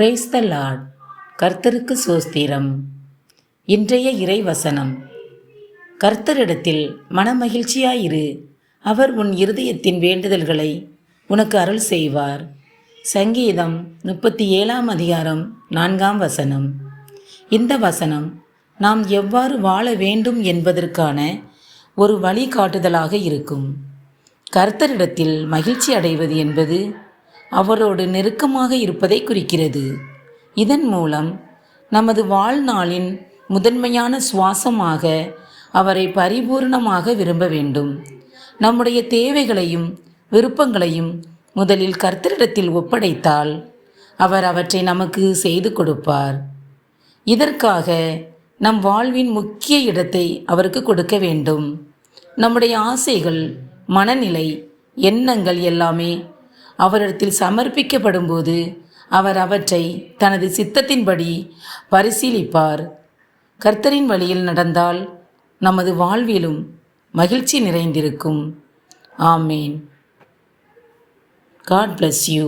Brace த Lord கர்த்தருக்கு சோஸ்திரம். இன்றைய இறைவசனம். கர்த்தரிடத்தில் மனமகிழ்ச்சியாயிரு. அவர் உன் இருதயத்தின் வேண்டுதல்களை உனக்கு அருள் செய்வார். சங்கீதம் முப்பத்தி ஏழாம் அதிகாரம் நான்காம் வசனம். இந்த வசனம் நாம் எவ்வாறு வாழ வேண்டும் என்பதற்கான ஒரு வழிகாட்டுதலாக இருக்கும். கர்த்தரிடத்தில் மகிழ்ச்சி அடைவது என்பது அவரோடு நெருக்கமாக இருப்பதை குறிக்கிறது. இதன் மூலம் நமது வாழ்நாளின் முதன்மையான சுவாசமாக அவரை பரிபூர்ணமாக விரும்ப வேண்டும். நம்முடைய தேவைகளையும் விருப்பங்களையும் முதலில் கர்த்தரிடத்தில் ஒப்படைத்தால் அவர் அவற்றை நமக்கு செய்து கொடுப்பார். இதற்காக நம் வாழ்வின் முக்கிய இடத்தை அவருக்கு கொடுக்க வேண்டும். நம்முடைய ஆசைகள் மனநிலை எண்ணங்கள் எல்லாமே அவரிடத்தில் சமர்ப்பிக்கப்படும்போது அவர் அவற்றை தனது சித்தத்தின்படி பரிசீலிப்பார். கர்த்தரின் வழியில் நடந்தால் நமது வாழ்விலும் மகிழ்ச்சி நிறைந்திருக்கும். ஆமேன். God bless you